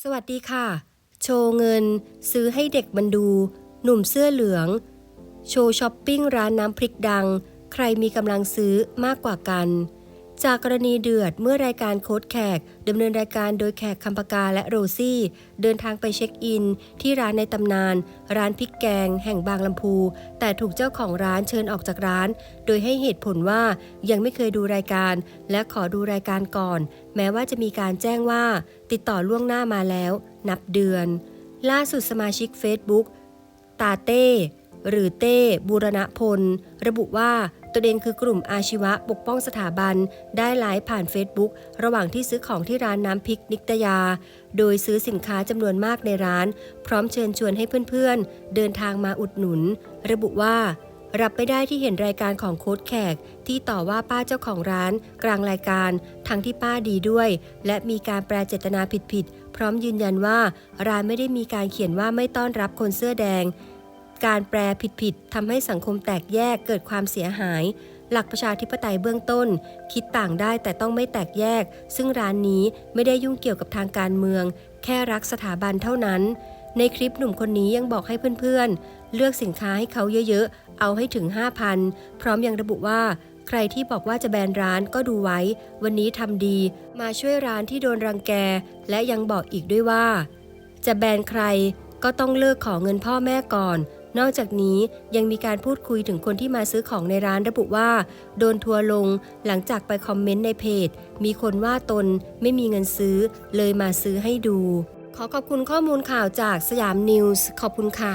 สวัสดีค่ะ โชว์เงิน ซื้อให้เด็กมันดู หนุ่มเสื้อเหลือง โชว์ช้อปปิ้งร้านน้ำพริกดัง ใครมีกำลังซื้อมากกว่ากัน จากกรณีเดือดเมื่อรายการโค้ดแขกดำเนินรายการโดยแขกคำปากาและโรซี่ เดินทางไปเช็คอิน ที่ร้านในตำนาน ร้านพริกแกง แห่งบางลำพู แต่ถูกเจ้าของร้านเชิญออกจากร้าน โดยให้เหตุผลว่ายังไม่เคยดูรายการ และขอดูรายการก่อน แม้ว่าจะมีการแจ้งว่า ติดต่อล่วงหน้ามาแล้ว นับเดือน ล่าสุดสมาชิก Facebook ตาเต้หรือเต้บูรณพล ระบุว่า ตัวเองคือกลุ่มอาชีวะปกป้องสถาบัน ได้ไลฟ์ผ่าน Facebook ระหว่างที่ซื้อของที่ร้านน้ำพริกนิตยา โดยซื้อสินค้าจำนวนมากในร้าน พร้อมเชิญชวนให้เพื่อนๆ เดินทางมาอุดหนุน ระบุว่า รับไม่ได้ที่เห็นรายการของโค้ดแขก ที่ต่อว่าป้าเจ้าของร้าน กลางรายการ ทั้งที่ป้าดีด้วย และมีการแปลเจตนาผิดๆพร้อมยืนยันว่า ร้านไม่ได้มีการเขียนว่าไม่ต้อนรับคนเสื้อแดง การแปลผิดๆทำให้สังคมแตกแยกเกิดความเสียหาย หลักประชาธิปไตยเบื้องต้น คิดต่างได้แต่ต้องไม่แตกแยก ซึ่งร้านนี้ไม่ได้ยุ่งเกี่ยวกับทางการเมือง แค่รักสถาบันเท่านั้น ในคลิปหนุ่มคนนี้ยังบอกให้เพื่อนๆ เลือกสินค้าให้เขาเยอะๆ เอาให้ถึง 5,000 พร้อมยังระบุว่าใครที่บอกว่าจะแบนร้านก็ดูไว้ วันนี้ทำดี มาช่วยร้านที่โดนรังแก และยังบอกอีกด้วยว่า จะแบนใครก็ต้องเลิกขอเงินพ่อแม่ก่อน นอกจากนี้ยังมีการพูดคุยถึงคนที่มาซื้อของในร้านระบุว่า โดนทัวร์ลงหลังจากไปคอมเมนต์ในเพจ มีคนว่าตนไม่มีเงินซื้อ เลยมาซื้อให้ดู ขอขอบคุณข้อมูลข่าวจากสยามนิวส์ขอบคุณค่ะ